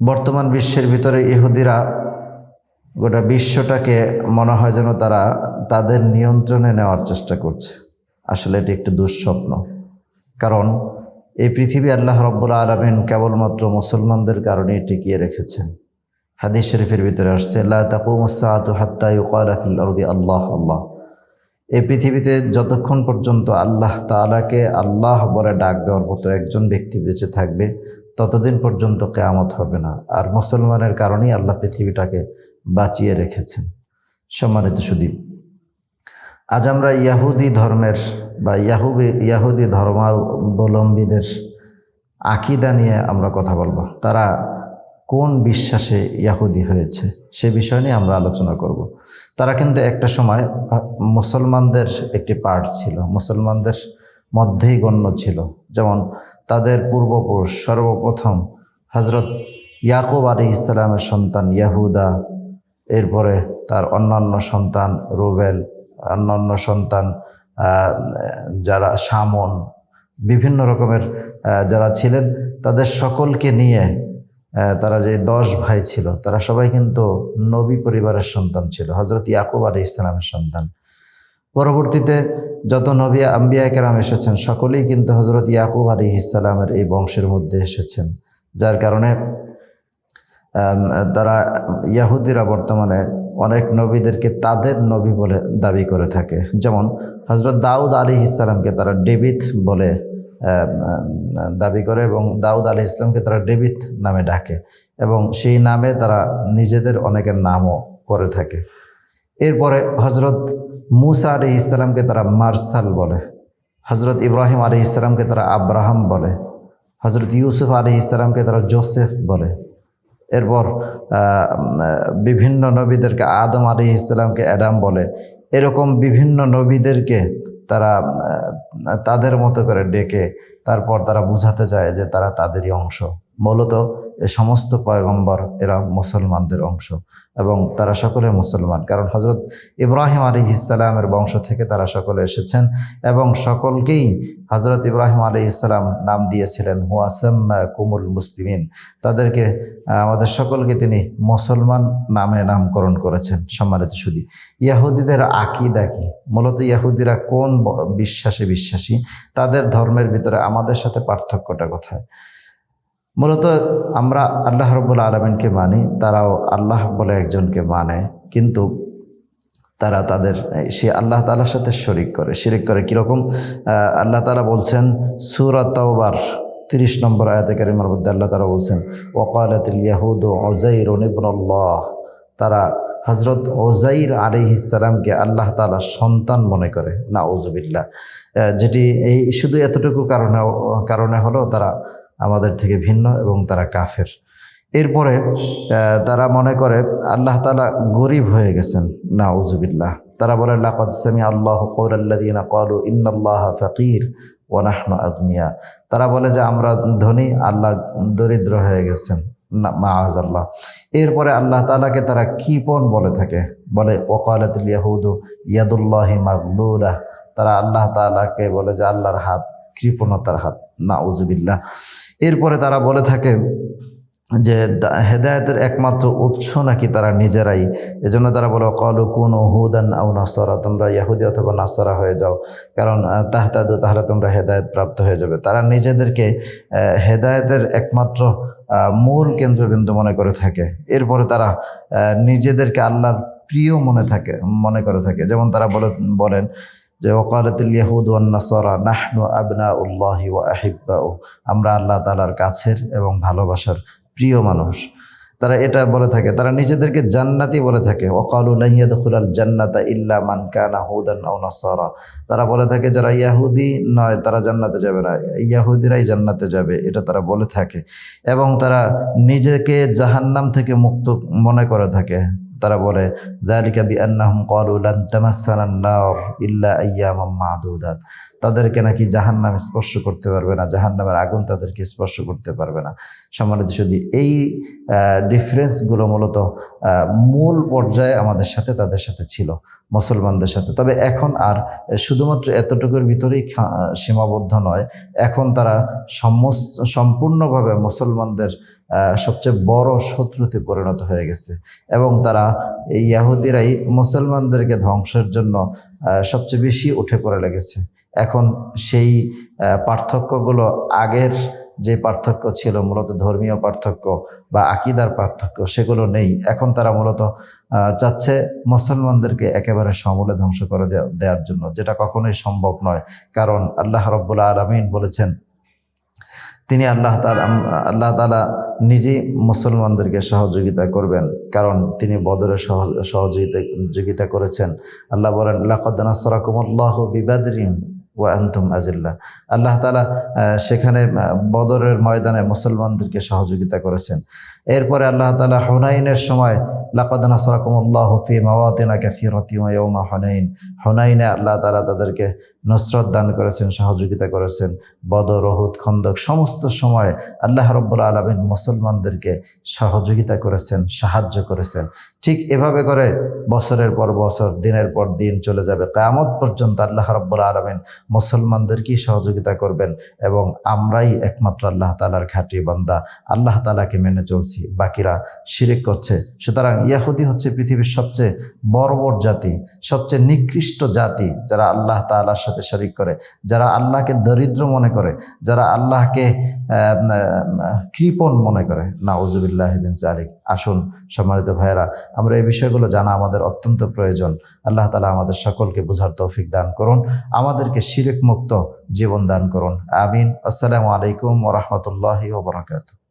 বর্তমান বিশ্বের ভিতরে ইহুদিরা গোটা বিশ্বটাকে মনে হয় যেন তারা তাদের নিয়ন্ত্রণে নেওয়ার চেষ্টা করছে। আসলে এটি একটি দুঃস্বপ্ন। কারণ এই পৃথিবী আল্লাহ রব্বুল আলমিন কেবলমাত্র মুসলমানদের কারণেই টিকিয়ে রেখেছেন। হাদিস শরীফের ভিতরে আসছে আল্লাহ তাকুমসাহাতু হাত্তা ইউকালা আল্লাহ আল্লাহ। এই পৃথিবীতে যতক্ষণ পর্যন্ত আল্লাহ তাআলাকে আল্লাহ বলে ডাক দেওয়ার মতো একজন ব্যক্তি বেঁচে থাকবে, ততদিন পর্যন্ত কেয়ামত হবে না। আর মুসলমানের কারণেই আল্লাহ পৃথিবীটাকে বাঁচিয়ে রেখেছেন। সম্মানিত সুদীপ, আজ আমরা ইয়াহুদি ধর্মের বা ইয়াহুবি, ইয়াহুদি ধর্মাবলম্বীদের আকিদা নিয়ে আমরা কথা বলব। তারা কোন বিশ্বাসে ইয়াহুদি হয়েছে, সে বিষয় নিয়ে আমরা আলোচনা করব। তারা কিন্তু একটা সময় মুসলমানদের একটি পার্ট ছিল, মুসলমানদের মধ্যেই গণ্য ছিল যেমন তাদের পূর্বপুরুষ, সর্বপ্রথম হজরত ইয়াকুব আলী ইসলামের সন্তান ইয়াহুদা, এরপরে তার অন্যান্য সন্তান রুবেল, অন্যান্য সন্তান যারা সামন, বিভিন্ন রকমের যারা ছিলেন, তাদের সকলকে নিয়ে তারা যে দশ ভাই ছিল, তারা সবাই কিন্তু নবী পরিবারের সন্তান ছিল হজরত ইয়াকুব আলী ইসলামের সন্তান। পরবর্তীতে যত নবী আম্বিয়া কেরাম এসেছেন, সকলেই কিন্তু হজরত ইয়াকুব আলী ইসলামের এই বংশের মধ্যে এসেছেন, যার কারণে তারা ইয়াহুদিরা বর্তমানে অনেক নবীদেরকে তাদের নবী বলে দাবি করে থাকে। যেমন হজরত দাউদ আলী ইসলামকে তারা ডেভিদ বলে দাবি করে এবং দাউদ আলী ইসলামকে তারা ডেভিদ নামে ডাকে এবং সেই নামে তারা নিজেদের অনেকের নামও করে থাকে। এরপরে হজরত মুসা আলী ইসলামকে তারা মার্সাল বলে হজরত ইব্রাহিম আলী ইসলামকে তারা আব্রাহাম বলে হজরত ইউসুফ আলী ইসলামকে তারা জোসেফ বলে। এরপর বিভিন্ন নবীদেরকে আদম আলী ইসলামকে অ্যাডাম বলে এরকম বিভিন্ন নবীদেরকে তারা তাদের মতো করে ডেকে তারপর তারা বুঝাতে চায় যে তারা তাদেরই অংশ। মূলত এ সমস্ত পয়গম্বর এরা মুসলমানদের অংশ এবং তারা সকলে মুসলমান। কারণ হজরত ইব্রাহিম আলী ইসলামের বংশ থেকে তারা সকলে এসেছেন এবং সকলকেই হজরত ইব্রাহিম আলী ইসলাম নাম দিয়েছিলেন হুয়াসাম কুমুল মুসলিমিন। তাদেরকে আমাদের সকলকে তিনি মুসলমান নামে নামকরণ করেছেন, সম্মানিত সুদী। ইয়াহুদিদের আকিদা কি? মূলত ইয়াহুদিরা কোন বিশ্বাসে বিশ্বাসী? তাদের ধর্মের ভিতরে আমাদের সাথে পার্থক্যটা কোথায়? মূলত আমরা আল্লাহ রব্বুল আলমিনকে মানি, তারাও আল্লাহ বলে একজনকে মানে কিন্তু তারা তাদের, সে আল্লাহ তালার সাথে শরিক করে। শিরিক করে কীরকম? আল্লাহ তালা বলছেন সুরাত তাওবার, তিরিশ নম্বর আয়াতে কারিমার মধ্যে আল্লাহ তালা বলছেন ওকালাতিল ইয়াহুদ ওজাইর ইবনুল্লাহ তারা হজরত ওজাইর আলী ইসালামকে আল্লাহ তালা সন্তান মনে করে। না ওজুবিল্লা যেটি এই শুধু এতটুকু কারণে কারণে হলো তারা আমাদের থেকে ভিন্ন এবং তারা কাফের। এরপরে তারা মনে করে, আল্লাহ তালা গরিব হয়ে গেছেন। না উজুবিল্লাহ তারা বলে, লাকদ সামি আল্লাহ কৌরাল্লাদিনা কলু ইন্নাল্লাহ ফকির ওয়ানাহন আগ্নিয়া। তারা বলে যে, আমরা ধনী, আল্লাহ দরিদ্র হয়ে গেছেন। না আল্লাহ এরপরে আল্লাহ তালাকে তারা কৃপণ বলে থাকে? বলে ওকালাতুল ইয়াদুল্লাহি মাগলুলা। তারা আল্লাহ তালাকে বলে যে, আল্লাহর হাত কৃপণতার হাত। না উজুবিল্লাহ এরপরে তারা বলে থাকে যে হেদায়েতের একমাত্র উৎস নাকি তারা নিজেরাই। এজন্য তারা বলে কলু কোন হুদান আউ নাসরা, তোমরা ইয়াহুদি অথবা নাসারা হয়ে যাও। কারণ তাহতাদু, তাহলে তোমরা হেদায়ত প্রাপ্ত হয়ে যাবে। তারা নিজেদেরকে হেদায়েতের একমাত্র মূল কেন্দ্রবিন্দু মনে করে থাকে। এরপরে তারা নিজেদেরকে আল্লাহর প্রিয় মনে থাকে, মনে করে থাকে। যেমন তারা বলে, বলেন যে ওকালতুল ইয়াহুদ ওয়ান নাসারা, নাহনু আবনা উল্লাহি ওয়া আহিব্বাউ আমরা আল্লাহ তালার কাছের এবং ভালোবাসার প্রিয় মানুষ। তারা এটা বলে থাকে, তারা নিজেদেরকে জান্নাতি বলে থাকে। ওকালুল্লাহিয়াদুল জান্নাতা ইল্লা মান কানা হুদান নাসারা। তারা বলে থাকে, যারা ইয়াহুদি নয়, তারা জান্নাতে যাবে না। ইয়াহুদিরাই জান্নাতে যাবে, এটা তারা বলে থাকে। এবং তারা নিজেকে জাহান্নাম থেকে মুক্ত মনে করে থাকে। তারা বলে, যালিকা বিআন্নাহুম ক্বালু লান তামাসসানা আন-নার ইল্লা আইয়ামাম মাদুদাত। তাদেরকে নাকি জাহান্নাম স্পর্শ করতে পারবে না, জাহান্নামের আগুন তাদেরকে স্পর্শ করতে পারবে না। সম্মানিত শুধু এই ডিফারেন্সগুলো মূলত মূল পর্যায়ে আমাদের সাথে তাদের সাথে ছিল, মুসলমানদের সাথে। তবে এখন আর শুধুমাত্র এতটুকুর ভিতরেই সীমাবদ্ধ নয়, এখন তারা সম্পূর্ণভাবে মুসলমানদের সবচেয়ে বড় শত্রুতে পরিণত হয়ে গেছে। এবং তারা এই ইয়াহুদিরাই মুসলমানদেরকে ধ্বংসের জন্য সবচেয়ে বেশি উঠে পড়ে লেগেছে। এখন সেই পার্থক্যগুলো আগের যে পার্থক্য ছিল, মূলত ধর্মীয় পার্থক্য বা আকিদার পার্থক্য, সেগুলো নেই। এখন তারা মূলত চাচ্ছে মুসলমানদেরকে একেবারে সমূলে ধ্বংস করে দেওয়ার জন্য, যেটা কখনোই সম্ভব নয়। কারণ আল্লাহ রব্বুল আলমিন বলেছেন তিনি আল্লাহ তার আল্লাহ তালা নিজেই মুসলমানদেরকে সহযোগিতা করবেন। কারণ তিনি বদরে সহ- সহযোগিতা, যোগিতা করেছেন। আল্লাহ বলেন লাকদানা সরাকুমুল্লাহ বিবাদরিম ও আন্তুম আজিল্লা। আল্লাহ তালা সেখানে বদরের ময়দানে মুসলমানদেরকে সহযোগিতা করেছেন। এরপরে আল্লাহ তালা হুনাইনের সময় লাকদানা সরাকুমুল্লাহ ফি মাওয়াতিনা কাসিরতি ওয়াউমা হুনাইন। হুনাইনে আল্লাহ তালা তাদেরকে নসরত দান করেছেন, সহযোগিতা করেছেন, বদর রহুদ খন্দক, সমস্ত সময় আল্লাহ রব্বুল আলমিন মুসলমানদেরকে সহযোগিতা করেছেন, সাহায্য করেছেন। ঠিক এভাবে করে বছরের পর বছর, দিনের পর দিন চলে যাবে। কেয়ামত পর্যন্ত আল্লাহ রব্বুল আলমিন মুসলমানদেরকেই সহযোগিতা করবেন এবং আমরাই একমাত্র আল্লাহ তালার ঘাটি বান্দা। আল্লাহ তালাকে মেনে চলছি, বাকিরা শিরিক করছে। সুতরাং ইয়াহুদি হচ্ছে পৃথিবীর সবচেয়ে বর্বর জাতি, সবচেয়ে নিকৃষ্ট জাতি, যারা আল্লাহ তালার সাথে শরিক করে। যারা আল্লাহকে দরিদ্র মনে করে, যারা আল্লাহকে কৃপণ মনে করে। না উজুবিল্লাহ বিন আসুন, সম্মানিত ভাইয়েরা, আমরা এই বিষয়গুলো জানা আমাদের অত্যন্ত প্রয়োজন। আল্লাহ তালা আমাদের সকলকে বোঝার তৌফিক দান করুন। আমাদেরকে শিরিক মুক্ত জীবন দান করুন। আমিন। আসসালামু আলাইকুম ওরহমতুল্লাহি ওবরাকাতু